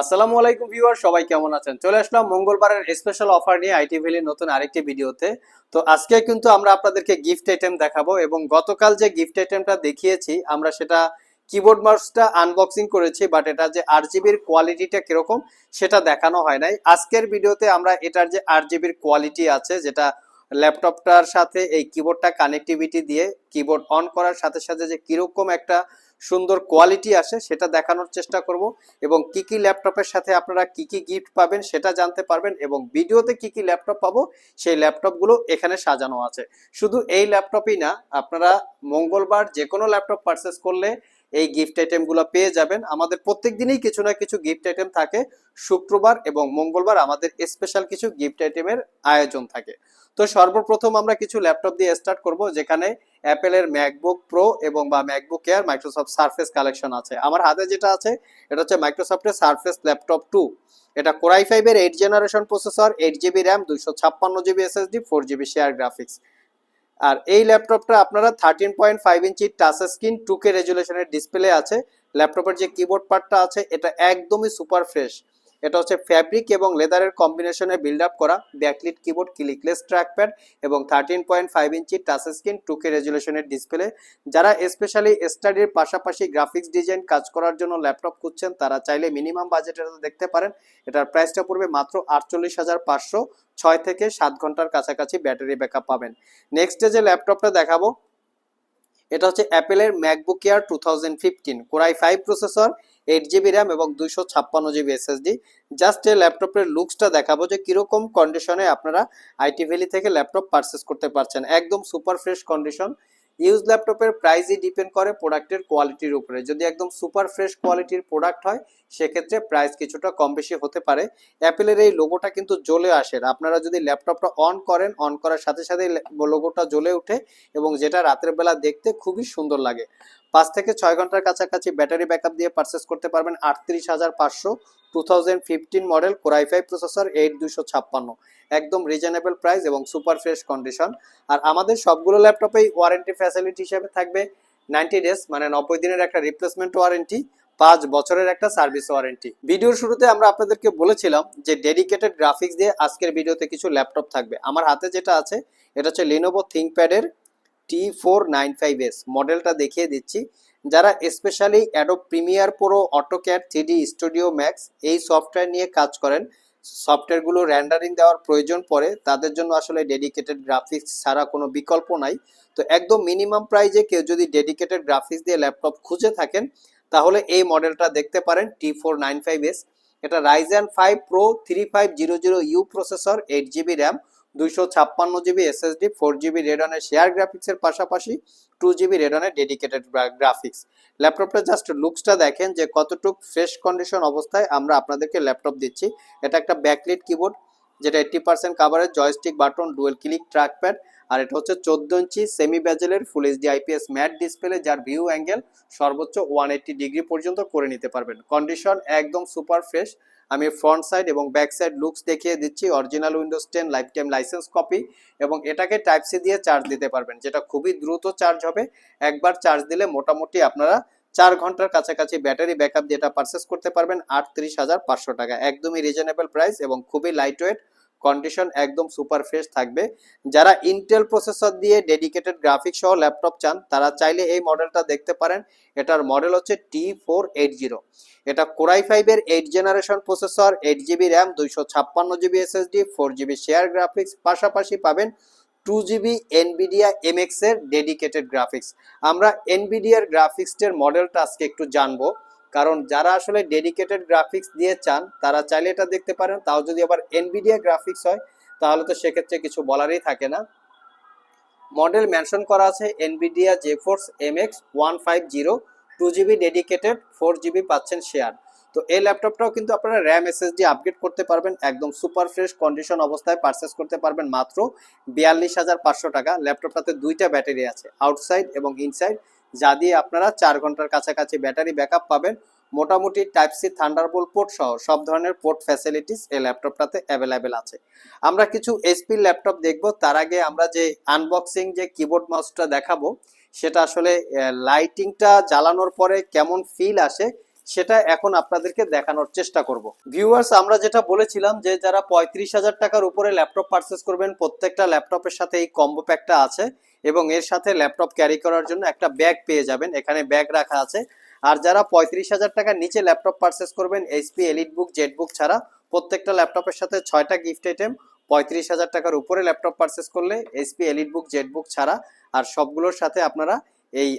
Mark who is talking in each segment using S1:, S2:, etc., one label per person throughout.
S1: আসসালামু আলাইকুম ভিউয়ার, সবাই কেমন আছেন? চলে আসলাম মঙ্গলবারের স্পেশাল অফার নিয়ে আইটি ভ্যালির নতুন আরেকটি ভিডিওতে। তো আজকে কিন্তু আমরা আপনাদেরকে গিফট আইটেম দেখাবো এবং গতকাল যে গিফট আইটেমটা দেখিয়েছি, আমরা সেটা কিবোর্ড মাউসটা আনবক্সিং করেছি বাট এটা যে আট জিবির কোয়ালিটিটা কীরকম, সেটা দেখানো হয় নাই। আজকের ভিডিওতে আমরা এটার যে আট জিবির কোয়ালিটি আছে, যেটা ল্যাপটপটার সাথে এই কিবোর্ডটা কানেক্টিভিটি দিয়ে কিবোর্ড অন করার সাথে সাথে যে কীরকম একটা সুন্দর কোয়ালিটি আসে, সেটা দেখানোর চেষ্টা করব এবং কি কি ল্যাপটপের সাথে আপনারা কি কি গিফট পাবেন সেটা জানতে পারবেন এবং ভিডিওতে কি কি ল্যাপটপ পাবো সেই ল্যাপটপগুলো এখানে সাজানো আছে। শুধু এই ল্যাপটপই না, আপনারা মঙ্গলবার যে কোনো ল্যাপটপ পারচেস করলে এই গিফট আইটেমগুলো পেয়ে যাবেন। আমাদের প্রত্যেক দিনই কিছু না কিছু গিফট আইটেম থাকে। শুক্রবার এবং মঙ্গলবার আমাদের স্পেশাল কিছু গিফট আইটেমের আয়োজন থাকে। তো সর্বপ্রথম আমরা কিছু ল্যাপটপ দিয়ে স্টার্ট করব, যেখানে অ্যাপেলের ম্যাকবুক প্রো এবং বা MacBook Air Microsoft Surface collection আছে। আমার হাতে যেটা আছে, এটা হচ্ছে মাইক্রোসফটের সারফেস ল্যাপটপ টু এটা কোরাই ফাইভের eight generation processor eight GB RAM দুইশো ছাপ্পান্ন GB SSD four GB share graphics আর এই ল্যাপটপটা আপনারা thirteen point five inch touch screen two K রেজুলেশনের display আছে। ল্যাপটপের যে কিবোর্ড পার্টটা আছে, এটা একদমই সুপার ফ্রেশ এটা হচ্ছে ফ্যাব্রিক এবং লেদারের কম্বিনেশনে বিল্ড আপ করা ব্যাকলিট কিবোর্ড ক্লিকলেস ট্র্যাকপ্যাড এবং thirteen point five inch touch screen two K রেজুলেশনের display যারা স্পেশালি স্টাডির পাশাপাশি গ্রাফিক্স ডিজাইন কাজ করার জন্য ল্যাপটপ খুঁজছেন, তারা চাইলে মিনিমাম বাজেটের দেখতে পারেন। এটার প্রাইসটা পড়বে মাত্র আটচল্লিশ হাজার পাঁচশো ছয় থেকে সাত ঘণ্টার কাছাকাছি ব্যাটারি ব্যাকআপ পাবেন। নেক্সট যে ল্যাপটপটা দেখাবো এটা হচ্ছে অ্যাপেলের MacBook Air two thousand fifteen core i five processor eight GB RAM এবং দুইশো ছাপ্পান্ন জিবি এসএসডি জাস্ট এই ল্যাপটপের লুকসটা দেখাবো যে কীরকম কন্ডিশনে আপনারা আইটি ভ্যালি থেকে ল্যাপটপ পারচেস করতে পারছেন। একদম সুপার ফ্রেশ কন্ডিশন ইউজ ল্যাপটপের প্রাইসই ডিপেন্ড করে প্রোডাক্টের কোয়ালিটির উপরে। যদি একদম সুপার ফ্রেশ কোয়ালিটির প্রোডাক্ট হয়, সেক্ষেত্রে প্রাইস কিছুটা কম বেশি হতে পারে। অ্যাপেলের এই লোগোটা কিন্তু জ্বলে আসে। আপনারা যদি ল্যাপটপটা অন করেন অন করার সাথে সাথে লোগোটা জ্বলে ওঠে এবং যেটা রাতের বেলা দেখতে খুবই সুন্দর লাগে। পাঁচ থেকে ছয় ঘণ্টার কাছাকাছি ব্যাটারি ব্যাকআপ দিয়ে পারচেস করতে পারবেন আটত্রিশ হাজার পাঁচশো two thousand fifteen model core i five processor eight দুশো ছাপ্পান্ন। একদম রিজনেবল প্রাইস এবং সুপার ফ্রেশ কন্ডিশন আর আমাদের সবগুলো ল্যাপটপেই ওয়ারেন্টি ফ্যাসিলিটি হিসেবে থাকবে নাইনটি ডেজ মানে নব্বই দিনের একটা রিপ্লেসমেন্ট ওয়ারেন্টি পাঁচ বছরের একটা সার্ভিস ওয়ারেন্টি ভিডিওর শুরুতে আমরা আপনাদেরকে বলেছিলাম যে ডেডিকেটেড গ্রাফিক্স দিয়ে আজকের ভিডিওতে কিছু ল্যাপটপ থাকবে। আমার হাতে যেটা আছে, এটা হচ্ছে Lenovo থিঙ্কপ্যাডের T four nine five S মডেলটা দেখিয়ে দিচ্ছি। যারা specially Adobe Premiere Pro AutoCAD three D Studio Max এই সফটওয়্যার নিয়ে কাজ করেন সফটওয়্যারগুলো র্যান্ডারিং দেওয়ার প্রয়োজন পড়ে, তাদের জন্য আসলে ডেডিকেটেড গ্রাফিক্স ছাড়া কোনো বিকল্প নাই। তো একদম মিনিমাম প্রাইজে কেউ যদি ডেডিকেটেড গ্রাফিক্স দিয়ে ল্যাপটপ খুঁজে থাকেন, তাহলে এই মডেলটা দেখতে পারেন T four nine five S এটা Ryzen five pro three five zero zero U processor eight GB RAM দুইশো ছাপ্পান্ন জিবি এসএসডি ফোর জিবি রেডনের শেয়ার গ্রাফিক্সের পাশাপাশি টু জিবি রেডনের ডেডিকেটেড গ্রাফিক্স ল্যাপটপটা জাস্ট লুকসটা দেখেন যে কতটুক ফ্রেশ কন্ডিশন অবস্থায় আমরা আপনাদেরকে ল্যাপটপ দিচ্ছি। এটা একটা ব্যাকলিট কিবোর্ড যেটা eighty percent coverage joystick button dual click trackpad আর এটা হচ্ছে চোদ্দ inch semi ব্যাজেলের full HD IPS matte display যার ভিউ অ্যাঙ্গেল সর্বোচ্চ ওয়ান ডিগ্রি পর্যন্ত করে নিতে পারবেন। কন্ডিশন একদম সুপার ফ্রেশ আমি ফ্রন্ট সাইড এবং ব্যাক সাইড লুকস দেখিয়ে দিচ্ছি। Original Windows ten lifetime licence copy এবং এটাকে টাইপ সি দিয়ে চার্জ দিতে পারবেন, যেটা খুবই দ্রুত চার্জ হবে। একবার চার্জ দিলে মোটামুটি আপনারা চার ঘণ্টার কাছাকাছি ব্যাটারি ব্যাকআপ দিয়ে এটা পারচেস করতে পারবেন আটত্রিশ হাজার পাঁচশো টাকা। একদমই রিজনেবল প্রাইস এবং খুবই লাইট ওয়েট কন্ডিশন একদম সুপার ফ্রেশ থাকবে। যারা ইন্টেল প্রসেসর দিয়ে ডেডিকেটেড গ্রাফিক্স সহ ল্যাপটপ চান, তারা চাইলে এই মডেলটা দেখতে পারেন। এটার মডেল হচ্ছে টি ফোর এইট জিরো এটা কোরাই ফাইভের eight generation processor eight GB RAM দুইশো ছাপ্পান্ন GB SSD four GB share graphics পাশাপাশি পাবেন টু জিবি এনবিডিয়া এমএক্স এর ডেডিকেটেড গ্রাফিক্স আমরা এনবিডিয়ার গ্রাফিক্সের মডেলটা আজকে একটু জানব। কারণ যারা আসলে ডেডিকেটেড গ্রাফিক্স দিয়ে চান, তারা চাইলে এটা দেখতে পারেন। তাও যদি আবার এনবিডিয়া গ্রাফিক্স হয়, তাহলে তো সেক্ষেত্রে কিছু বলারই থাকে না। মডেল মেনশন করা আছে Nvidia GeForce M X one five zero, two GB dedicated four GB পাচ্ছেন শেয়ার তো এই ল্যাপটপটাও কিন্তু আপনারা র্যাম এসএসডি আপগ্রেড করতে পারবেন, একদম সুপার ফ্রেশ কন্ডিশন অবস্থায় পারচেস করতে পারবেন মাত্র বিয়াল্লিশ হাজার পাঁচশো টাকা। ল্যাপটপটাতে দুইটা ব্যাটারি আছে আউটসাইড এবং ইনসাইড যা দিয়ে আপনারা চার ঘণ্টার কাছাকাছি ব্যাটারি ব্যাকআপ পাবেন। মোটামুটি টাইপ সি থান্ডারবোল্ট পোর্ট সহ সব ধরনের পোর্ট ফ্যাসিলিটিস এই ল্যাপটপটাতে অ্যাভেলেবেল আছে। আমরা কিছু এইচপি ল্যাপটপ দেখব, তার আগে আমরা যে আনবক্সিং যে কিবোর্ড মাউসটা দেখাবো, সেটা আসলে লাইটিংটা জ্বালানোর পরে কেমন ফিল আসে, সেটা এখন আপনাদেরকে দেখানোর চেষ্টা করব। ভিউয়ার্স আমরা যেটা বলেছিলাম যে যারা পঁয়ত্রিশ হাজার টাকার উপরে ল্যাপটপ পারচেস করবেন, প্রত্যেকটা ল্যাপটপের সাথে এই কম্বো প্যাকটা আছে এবং এর সাথে ল্যাপটপ ক্যারি করার জন্য একটা ব্যাগ পেয়ে যাবেন। এখানে ব্যাগ রাখা আছে। আর যারা পঁয়ত্রিশ হাজার টাকার নিচে ল্যাপটপ পারচেস করবেন HP elite book jet book ছাড়া প্রত্যেকটা ল্যাপটপের সাথে ছয়টা গিফট আইটেম পঁয়ত্রিশ হাজার টাকার উপরে ল্যাপটপ পারচেস করলে HP elite book jet book ছাড়া আর সবগুলোর সাথে আপনারা এই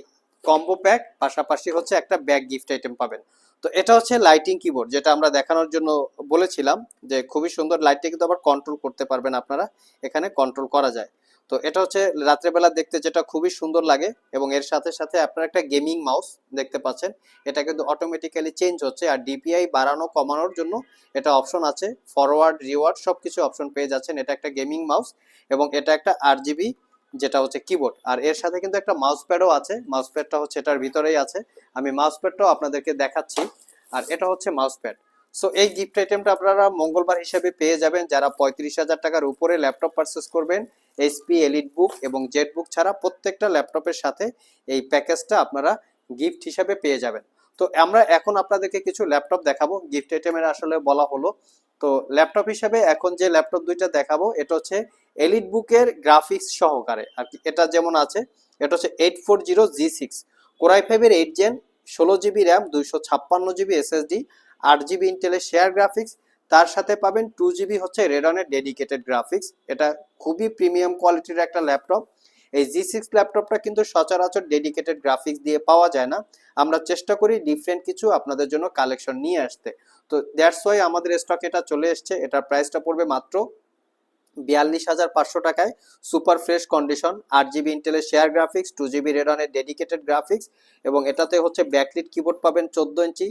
S1: কম্বো প্যাক পাশাপাশি হচ্ছে একটা ব্যাগ গিফট আইটেম পাবেন। তো এটা হচ্ছে লাইটিং কিবোর্ড যেটা আমরা দেখানোর জন্য বলেছিলাম যে খুবই সুন্দর লাইটটা কিন্তু আবার কন্ট্রোল করতে পারবেন আপনারা। এখানে কন্ট্রোল করা যায়। তো এটা হচ্ছে রাত্রেবেলা দেখতে যেটা খুবই সুন্দর লাগে এবং এর সাথে সাথে আপনারা একটা গেমিং মাউস দেখতে পাচ্ছেন। এটা কিন্তু অটোমেটিক্যালি চেঞ্জ হচ্ছে আর ডিপিআই বাড়ানো, কমানোর জন্য এটা অপশন আছে। ফরওয়ার্ড রিওয়ার্ড সব কিছু অপশন পেয়ে যাচ্ছেন। এটা একটা গেমিং মাউস এবং এটা একটা আর যেটা হচ্ছে কিবোর্ড আর এর সাথে কিন্তু একটা মাউস প্যাডও আছে। মাউস প্যাডটা হচ্ছে এটার ভিতরেই আছে। আমি মাউস প্যাডটাও আপনাদেরকে দেখাচ্ছি। আর এটা হচ্ছে মাউস প্যাড সো এই গিফট আইটেমটা আপনারা মঙ্গলবার হিসেবে পেয়ে যাবেন। যারা পঁয়ত্রিশ হাজার টাকার উপরে ল্যাপটপ পারচেস করবেন এইচপি এলিট বুক এবং জেট বুক ছাড়া প্রত্যেকটা ল্যাপটপের সাথে এই প্যাকেজটা আপনারা গিফট হিসাবে পেয়ে যাবেন। তো আমরা এখন আপনাদেরকে কিছু ল্যাপটপ দেখাবো। গিফট আইটেমের আসলে বলা হলো। তো ল্যাপটপ হিসাবে এখন যে ল্যাপটপ দুইটা দেখাবো, এটা হচ্ছে এলিট বুকের গ্রাফিক্স সহকারে। আর কি, এটা যেমন আছে, এটা হচ্ছে eight four zero G six core i ফাইভের এইট জেন ষোলো জিবি র্যাম দুইশো ছাপ্পান্ন জিবি এসএসডি আট জিবি ইন্টেলের শেয়ার গ্রাফিক্স তার সাথে পাবেন টু জিবি হচ্ছে রেডনের ডেডিকেটেড গ্রাফিক্স এটা খুবই প্রিমিয়াম কোয়ালিটির একটা ল্যাপটপ এই জি সিক্স ল্যাপটপটা কিন্তু সচরাচর ডেডিকেটেড গ্রাফিক্স দিয়ে পাওয়া যায় না। আমরা চেষ্টা করি ডিফারেন্ট কিছু আপনাদের জন্য কালেকশন নিয়ে আসতে। তো দ্যাটস ওয়াই আমাদের স্টক এটা চলে এসছে। এটার প্রাইসটা পড়বে মাত্র বিয়াল্লিশ হাজার পাঁচশো টাকায়। সুপার ফ্রেশ কন্ডিশন আট জিবি ইন্টেলের শেয়ার গ্রাফিক্স টু জিবি রেডনের ডেডিকেটেড গ্রাফিক্স এবং এটাতে হচ্ছে ব্যাকলিট কিবোর্ড পাবেন চোদ্দ ইঞ্চি।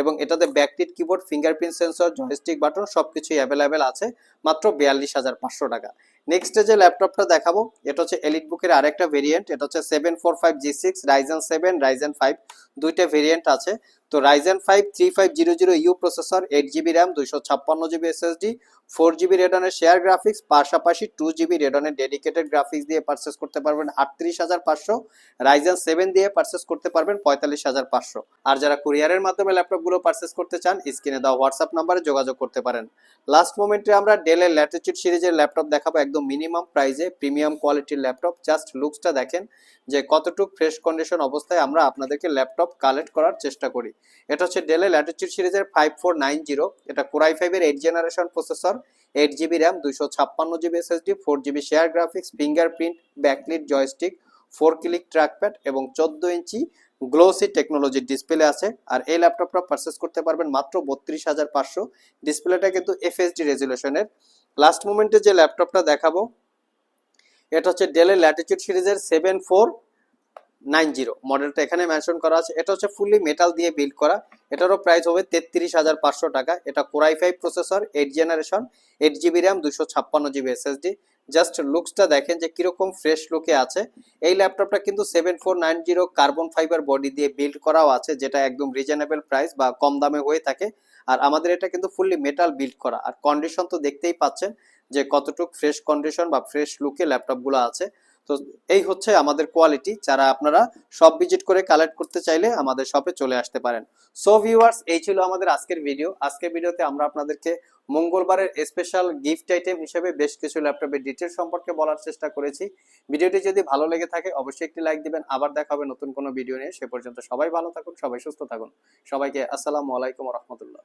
S1: এবং এটাতে backlit keyboard fingerprint sensor joystick button সবকিছুই অ্যাভেলেবেল আছে। মাত্র বিয়াল্লিশ হাজার পাঁচশো টাকা। নেক্সটে যে ল্যাপটপটা দেখাবো, এটা হচ্ছে এলিট বুকের আরেকটা ভেরিয়েন্ট এটা হচ্ছে seven four five G six Ryzen seven Ryzen five দুইটা ভেরিয়েন্ট আছে। তো Ryzen five three five zero zero U processor eight GB RAM দুইশো ছাপ্পান্ন জিবি এসএসডি ফোর জিবি রেডনের শেয়ার গ্রাফিক্স পাশাপাশি টু জিবি রেডনের ডেডিকেটেড গ্রাফিক্স দিয়ে purchase করতে পারবেন আটত্রিশ হাজার পাঁচশো। রাইজেন সেভেন দিয়ে পারচেস করতে পারবেন পঁয়তাল্লিশ হাজার পাঁচশো। আর যারা কুরিয়ারের মাধ্যমে ল্যাপটপগুলো পারচেস করতে চান স্ক্রিনে দেওয়া হোয়াটসঅ্যাপ নাম্বারে যোগাযোগ করতে পারেন। লাস্ট মোমেন্টে আমরা ডেলের ল্যাটিচিউড সিরিজের ল্যাপটপ দেখাবো, একদম মিনিমাম প্রাইসে প্রিমিয়াম কোয়ালিটির ল্যাপটপ জাস্ট লুকসটা দেখেন যে কতটুকু ফ্রেশ কন্ডিশন অবস্থায় আমরা আপনাদেরকে ল্যাপটপ কালেক্ট করার চেষ্টা করি। এটা হচ্ছে ডেলের ল্যাটিচিউড সিরিজের ফাইভ ফোর নাইন জিরো এটা কোরাই ফাইভের eight generation processor eight GB RAM দুইশো ছাপ্পান্ন GB SSD four GB share graphics fingerprint backlit joystick four click trackpad এবং চোদ্দ ইঞ্চি গ্লোসি টেকনোলজির ডিসপ্লে আছে। আর এই ল্যাপটপটা পারচেস করতে পারবেন মাত্র বত্রিশ হাজার পাঁচশো। ডিসপ্লেটা কিন্তু এফএসডি রেজুলেশনের লাস্ট মোমেন্টে যে ল্যাপটপটা দেখাবো, এটা হচ্ছে ডেলের ল্যাটিচিউড সিরিজের সেভেন ফোর নাইন জিরো মডেলটা এখানে মেনশন করা আছে। এটা হচ্ছে ফুললি মেটাল দিয়ে বিল্ড করা। এটারও প্রাইস হবে তেত্রিশ হাজার পাঁচশো টাকা। এটা core i five processor eight generation eight GB RAM দুশো ছাপ্পান্ন জিবি এসএসডি জাস্ট লুকসটা দেখেন যে কীরকম ফ্রেশ লুকে আছে। এই ল্যাপটপটা কিন্তু seven four nine zero carbon fibre body দিয়ে বিল্ড করাও আছে, যেটা একদম রিজনেবল প্রাইস বা কম দামে হয়ে থাকে। আর আমাদের এটা কিন্তু ফুললি মেটাল বিল্ড করা। আর কন্ডিশন তো দেখতেই পাচ্ছেন যে কতটুক ফ্রেশ কন্ডিশন বা ফ্রেশ লুকে ল্যাপটপগুলো আছে। তো এই হচ্ছে আমাদের কোয়ালিটি যারা আপনারা সব ভিজিট করে কালেক্ট করতে চাইলে আমাদের শপে চলে আসতে পারেন। সো ভিউয়ার্স এই ছিল আমাদের আজকের ভিডিও আজকের ভিডিওতে আমরা আপনাদেরকে মঙ্গলবারের স্পেশাল গিফট আইটেম হিসেবে বেশ কিছু ল্যাপটপের ডিটেল সম্পর্কে বলার চেষ্টা করেছি। ভিডিওটি যদি ভালো লেগে থাকে, অবশ্যই একটি লাইক দিবেন। আবার দেখা হবে নতুন কোনো ভিডিও নিয়ে। সে পর্যন্ত সবাই ভালো থাকুন, সবাই সুস্থ থাকুন। সবাইকে আসসালামু আলাইকুম রহমতুল্লাহ।